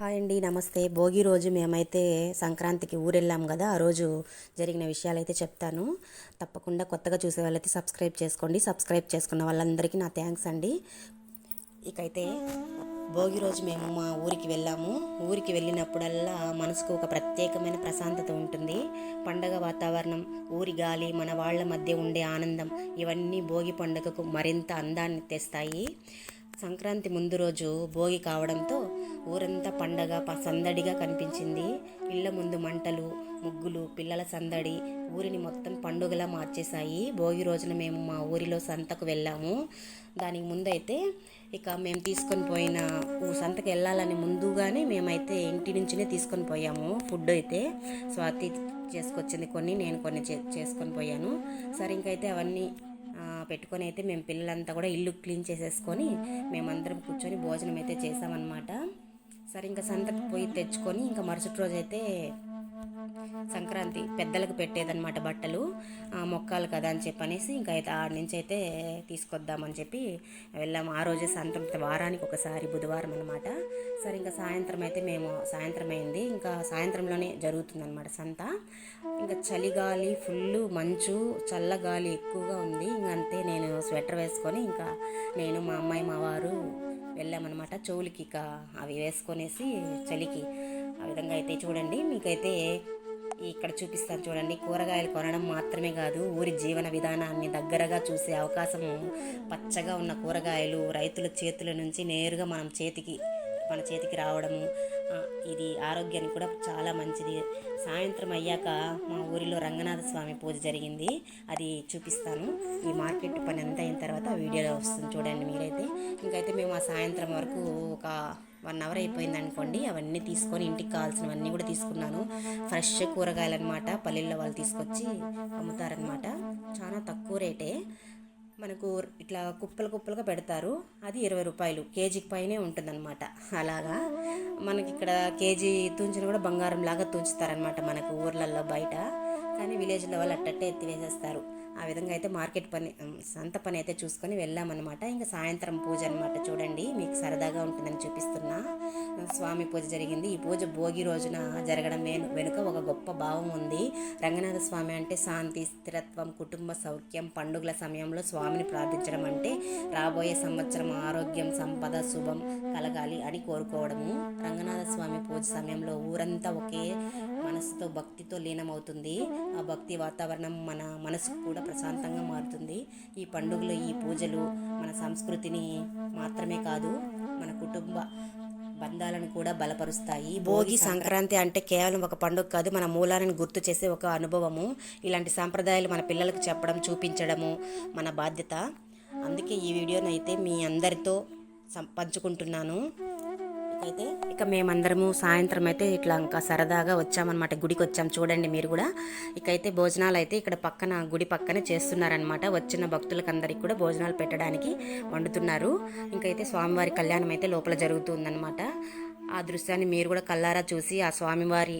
Hi అండి నమస్తే. భోగి రోజు మేమైతే సంక్రాంతికి ఊరెళ్ళాం కదా ఆ రోజు జరిగిన విషయాలు అయితే చెప్తాను. తప్పకుండా కొత్తగా చూసే వాళ్ళైతే సబ్స్క్రైబ్ చేసుకోండి. సబ్స్క్రైబ్ చేసుకున్న వాళ్ళందరికీ నా థ్యాంక్స్ అండి. ఇకైతే భోగి రోజు మేము మా ఊరికి వెళ్ళాము. ఊరికి వెళ్ళినప్పుడల్లా మనసుకు ఒక ప్రత్యేకమైన ప్రశాంతత ఉంటుంది. పండగ వాతావరణం ఊరి గాలి మన వాళ్ళ మధ్య ఉండే ఆనందం ఇవన్నీ భోగి పండుగకు మరింత అందాన్ని తెస్తాయి. సంక్రాంతి ముందు రోజు భోగి కావడంతో ఊరంతా పండగ సందడిగా కనిపించింది. ఇళ్ళ ముందు మంటలు ముగ్గులు పిల్లల సందడి ఊరిని మొత్తం పండుగలా మార్చేశాయి. భోగి రోజున మేము మా ఊరిలో సంతకు వెళ్ళాము. దానికి ముందైతే ఇక మేము తీసుకొని పోయిన సంతకు వెళ్ళాలని ముందుగానే మేమైతే ఇంటి నుంచినే తీసుకొని పోయాము. ఫుడ్ అయితే స్వాతి చేసుకొచ్చింది. కొన్ని నేను కొన్ని చే- చేసుకొని పోయాను. సరే ఇంకైతే అవన్నీ పెట్టుకొని అయితే మేము పిల్లలంతా కూడా ఇల్లు క్లీన్ చేసేసుకొని మేమందరం కూర్చొని భోజనం అయితే చేసామన్నమాట. సరే ఇంకా సంతకు పోయి తెచ్చుకొని ఇంకా మరుసటి రోజు అయితే సంక్రాంతి పెద్దలకు పెట్టేదన్నమాట బట్టలు మొక్కాలు కదా అని చెప్పి అనేసి ఇంకా అయితే ఆడ నుంచి అయితే తీసుకొద్దామని చెప్పి వెళ్ళాము. ఆ రోజే సంతృప్తి వారానికి ఒకసారి బుధవారం అనమాట సరే ఇంకా సాయంత్రం అయితే మేము సాయంత్రం అయింది. ఇంకా సాయంత్రంలోనే జరుగుతుందన్నమాట సంత. ఇంకా చలిగాలి ఫుల్ మంచు చల్లగాలి ఎక్కువగా ఉంది. ఇంకా అంతే నేను స్వెటర్ వేసుకొని ఇంకా నేను మా అమ్మాయి మా వారు వెళ్ళామన్నమాట చెవులకి. ఇక అవి వేసుకొనేసి చలికి. ఆ విధంగా అయితే చూడండి. మీకైతే ఇక్కడ చూపిస్తాను చూడండి. కూరగాయలు కొనడం మాత్రమే కాదు ఊరి జీవన విధానాన్ని దగ్గరగా చూసే అవకాశము. పచ్చగా ఉన్న కూరగాయలు రైతుల చేతుల నుంచి నేరుగా మనం చేతికి మన చేతికి రావడము. ఇది ఆరోగ్యానికి కూడా చాలా మంచిది. సాయంత్రం అయ్యాక మా ఊరిలో రంగనాథ స్వామి పూజ జరిగింది. అది చూపిస్తాను. ఈ మార్కెట్ పని అంతా అయిన తర్వాత వీడియోలో వస్తుంది చూడండి మీరైతే. ఇంకైతే మేము ఆ సాయంత్రం వరకు ఒక వన్ అవర్ అయిపోయింది అనుకోండి అవన్నీ తీసుకొని ఇంటికి కావాల్సినవన్నీ కూడా తీసుకున్నాను. ఫ్రెష్ కూరగాయలు అనమాట పల్లెల్లో వాళ్ళు తీసుకొచ్చి అమ్ముతారనమాట చాలా తక్కువ రేటే. మనకు ఇట్లా కుప్పలు కుప్పలుగా పెడతారు. అది ఇరవై రూపాయలు కేజీకి పైనే ఉంటుందన్నమాట. అలాగా మనకి ఇక్కడ కేజీ తుంచిన కూడా బంగారం లాగా తుంచుతారనమాట మనకు ఊర్లలో బయట. కానీ విలేజ్లో వాళ్ళు అట్టట్టే ఎత్తి వేసేస్తారు. ఆ విధంగా అయితే మార్కెట్ పని సంత పని అయితే చూసుకొని వెళ్ళామన్నమాట. ఇంకా సాయంత్రం పూజ అనమాట చూడండి మీకు సరదాగా ఉంటుందని చూపిస్తున్నా. స్వామి పూజ జరిగింది. ఈ పూజ భోగి రోజున జరగడం వెను- వెనుక ఒక గొప్ప భావం ఉంది. రంగనాథ స్వామి అంటే శాంతి స్థిరత్వం కుటుంబ సౌఖ్యం పండుగల సమయంలో స్వామిని ప్రార్థించడం అంటే రాబోయే సంవత్సరం ఆరోగ్యం సంపద శుభం కలగాలి అని కోరుకోవడము. రంగనాథ స్వామి పూజ సమయంలో ఊరంతా ఒకే మనసుతో భక్తితో లీనమవుతుంది. ఆ భక్తి వాతావరణం మన మనసుకు కూడా ప్రశాంతంగా మారుతుంది. ఈ పండుగలు ఈ పూజలు మన సంస్కృతిని మాత్రమే కాదు మన కుటుంబ బంధాలను కూడా బలపరుస్తాయి. భోగి సంక్రాంతి అంటే కేవలం ఒక పండుగ కాదు మన మూలాలను గుర్తు చేసే ఒక అనుభవము. ఇలాంటి సాంప్రదాయాలు మన పిల్లలకు చెప్పడం చూపించడము మన బాధ్యత. అందుకే ఈ వీడియోనైతే మీ అందరితో సం- పంచుకుంటున్నాను. అయితే ఇక మేమందరము సాయంత్రం అయితే ఇట్లా ఇంకా సరదాగా వచ్చామన్నమాట. గుడికి వచ్చాం. చూడండి మీరు కూడా. ఇకైతే భోజనాలు అయితే ఇక్కడ పక్కన గుడి పక్కనే చేస్తున్నారనమాట వచ్చిన భక్తులకు అందరికి కూడా భోజనాలు పెట్టడానికి వండుతున్నారు. ఇంకైతే స్వామివారి కళ్యాణం అయితే లోపల జరుగుతుందన్నమాట. ఆ దృశ్యాన్ని మీరు కూడా కల్లారా చూసి ఆ స్వామివారి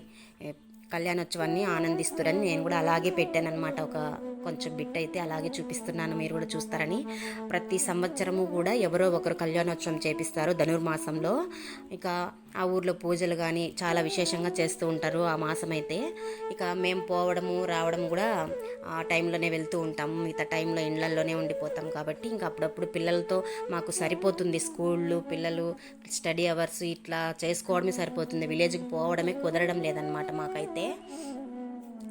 కళ్యాణోత్సవాన్ని ఆనందిస్తురని నేను కూడా అలాగే పెట్టాను అనమాట ఒక కొంచెం బిట్ అయితే అలాగే చూపిస్తున్నాను మీరు కూడా చూస్తారని. ప్రతి సంవత్సరము కూడా ఎవరో ఒకరు కళ్యాణోత్సవం చేపిస్తారు ధనుర్మాసంలో. ఇక ఆ ఊర్లో పూజలు కానీ చాలా విశేషంగా చేస్తూ ఉంటారు ఆ మాసం అయితే ఇక మేము పోవడము రావడం కూడా ఆ టైంలోనే వెళ్తూ ఉంటాము మిగతా టైంలో ఇండ్లల్లోనే ఉండిపోతాం కాబట్టి ఇంకా అప్పుడప్పుడు పిల్లలతో మాకు సరిపోతుంది స్కూళ్ళు పిల్లలు స్టడీ అవర్స్ ఇట్లా చేసుకోవడమే సరిపోతుంది. విలేజ్కి పోవడమే కుదరడం లేదనమాట మాకైతే.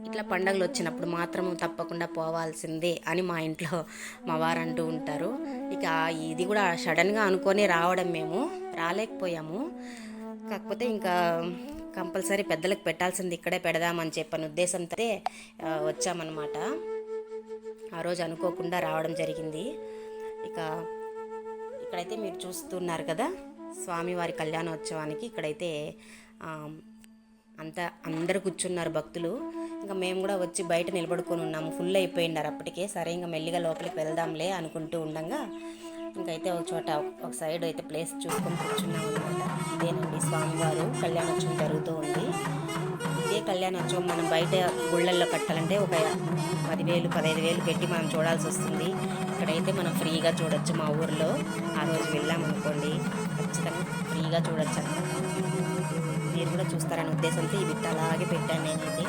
ఇట్లా పండగలు వచ్చినప్పుడు మాత్రం తప్పకుండా పోవాల్సిందే అని మా ఇంట్లో మా వారు అంటూ ఉంటారు. ఇక ఇది కూడా సడన్గా అనుకొని రావడం మేము రాలేకపోయాము. కాకపోతే ఇంకా కంపల్సరీ పెద్దలకు పెట్టాల్సింది ఇక్కడే పెడదామని చెప్పని ఉద్దేశంతో వచ్చామన్నమాట. ఆ రోజు అనుకోకుండా రావడం జరిగింది. ఇక ఇక్కడైతే మీరు చూస్తున్నారు కదా స్వామివారి కళ్యాణోత్సవానికి ఇక్కడైతే అంత అంతా అందరు కూర్చున్నారు భక్తులు. ఇంకా మేము కూడా వచ్చి బయట నిలబడుకొని ఉన్నాము. ఫుల్ అయిపోయినారు అప్పటికే. సరే ఇంకా మెల్లిగా లోపలికి వెళ్దాంలే అనుకుంటూ ఉండగా ఇంకైతే ఒక చోట ఒక సైడ్ అయితే ప్లేస్ చూసుకొని కూర్చున్నాం అనమాట ఇదేనండి స్వామివారు. కళ్యాణోత్సవం జరుగుతూ ఉంది. ఇదే కళ్యాణోత్సవం మనం బయట గుళ్ళల్లో కట్టాలంటే ఒక పదివేలు పదహైదు వేలు పెట్టి మనం చూడాల్సి వస్తుంది. ఇక్కడైతే మనం ఫ్రీగా చూడొచ్చు మా ఊర్లో. ఆ రోజు వెళ్ళామనుకోండి ఖచ్చితంగా ఫ్రీగా చూడొచ్చు అన్నమాట. కూడా చూస్తారనే ఉద్దేశంతో ఈ బిట్ అలాగే పెట్టాను నేనైతే.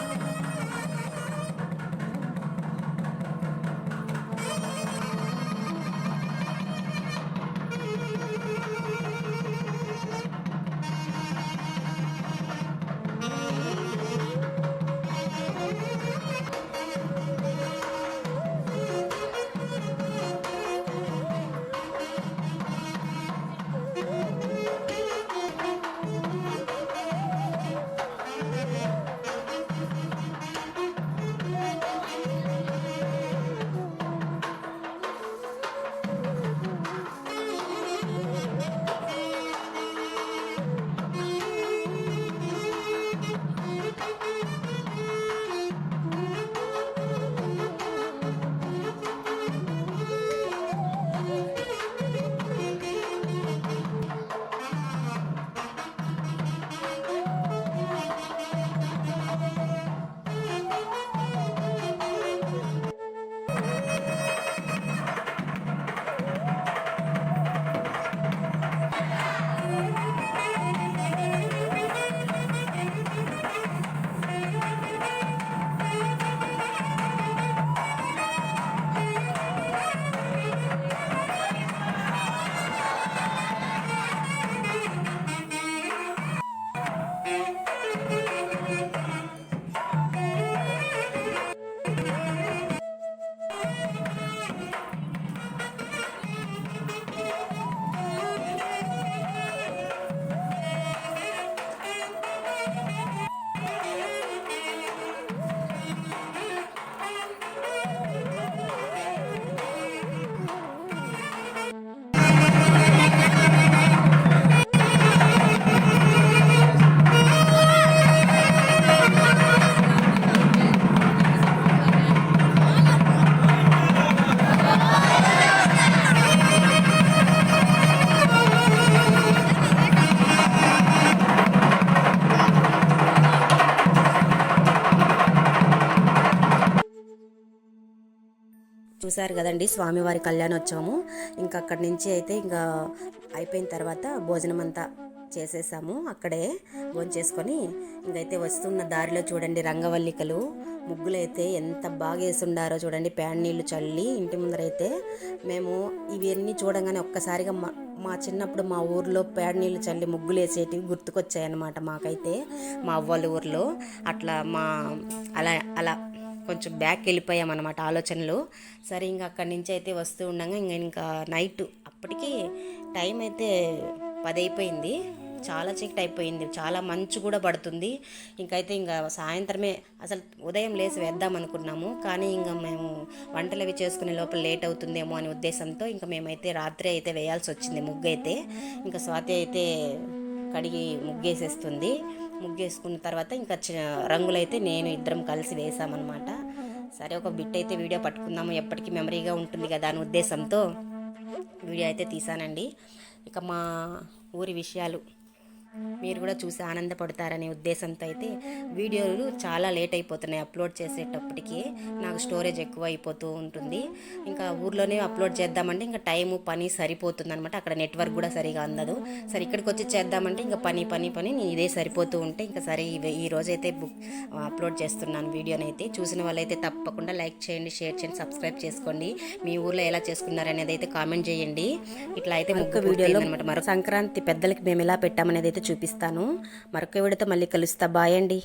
చూశారు కదండి స్వామివారి కళ్యాణోత్సవము. ఇంకా అక్కడి నుంచి అయితే ఇంకా అయిపోయిన తర్వాత భోజనం అంతా చేసేసాము. అక్కడే భోంచేసుకొని ఇంకైతే వస్తున్న దారిలో చూడండి రంగవల్లికలు. ముగ్గులు అయితే ఎంత బాగా వేసుండారో చూడండి ప్యాన్ నీళ్ళు చల్లి ఇంటి ముందరైతే మేము ఇవన్నీ చూడంగానే ఒక్కసారిగా మా మా చిన్నప్పుడు మా ఊర్లో పేడ నీళ్ళు చల్లి ముగ్గులు వేసేటివి గుర్తుకొచ్చాయన్నమాట మాకైతే మా అవ్వల ఊర్లో. అట్లా మా అలా అలా కొంచెం బ్యాక్ వెళ్ళిపోయామన్నమాట ఆలోచనలు. సరే ఇంకా అక్కడి నుంచి అయితే వస్తూ ఉండగా ఇంకా ఇంకా నైట్ అప్పటికి టైం అయితే పది అయిపోయింది చాలా చీకటి అయిపోయింది. చాలా మంచు కూడా పడుతుంది. ఇంకైతే ఇంకా సాయంత్రమే అసలు ఉదయం లేచి వేద్దాం అనుకున్నాము. కానీ ఇంకా మేము వంటలు అవి చేసుకునే లోపల లేట్ అవుతుందేమో అనే ఉద్దేశంతో ఇంకా మేమైతే రాత్రి అయితే వేయాల్సి వచ్చింది ముగ్గు అయితే ఇంకా స్వాతి అయితే కడిగి ముగ్గేసేస్తుంది. ముగ్గేసుకున్న తర్వాత ఇంకా చి- రంగులైతే నేను ఇద్దరం కలిసి వేసామన్నమాట. సరే ఒక బిట్ అయితే వీడియో పట్టుకుందాము. ఎప్పటికీ మెమరీగా ఉంటుంది కదా అనే ఉద్దేశంతో వీడియో అయితే తీసానండి. ఇక మా ఊరి విషయాలు. మీరు కూడా చూసి ఆనందపడతారనే ఉద్దేశంతో అయితే వీడియోలు చాలా లేట్ అయిపోతున్నాయి. అప్లోడ్ చేసేటప్పటికి నాకు స్టోరేజ్ ఎక్కువ అయిపోతూ ఉంటుంది. ఇంకా ఊర్లోనే అప్లోడ్ చేద్దామంటే ఇంకా టైము పని సరిపోతుంది అనమాట అక్కడ నెట్వర్క్ కూడా సరిగా అందదు. సరే ఇక్కడికి వచ్చి చేద్దామంటే ఇంకా పని పని పని నేను ఇదే సరిపోతూ ఉంటే ఇంకా సరే ఈ రోజు అయితే బుక్ అప్లోడ్ చేస్తున్నాను వీడియోని అయితే చూసిన వాళ్ళైతే తప్పకుండా లైక్ చేయండి షేర్ చేయండి సబ్స్క్రైబ్ చేసుకోండి. మీ ఊర్లో ఎలా చేసుకున్నారు అనేది అయితే కామెంట్ చేయండి. ఇట్లా అయితే ముక్క వీడియోలో అనమాట మరో సంక్రాంతి పెద్దలకి మేము ఎలా పెట్టామనేది అయితే చూపిస్తాను. మరొక విడత మళ్ళీ కలుస్తా. బాయ్ అండి.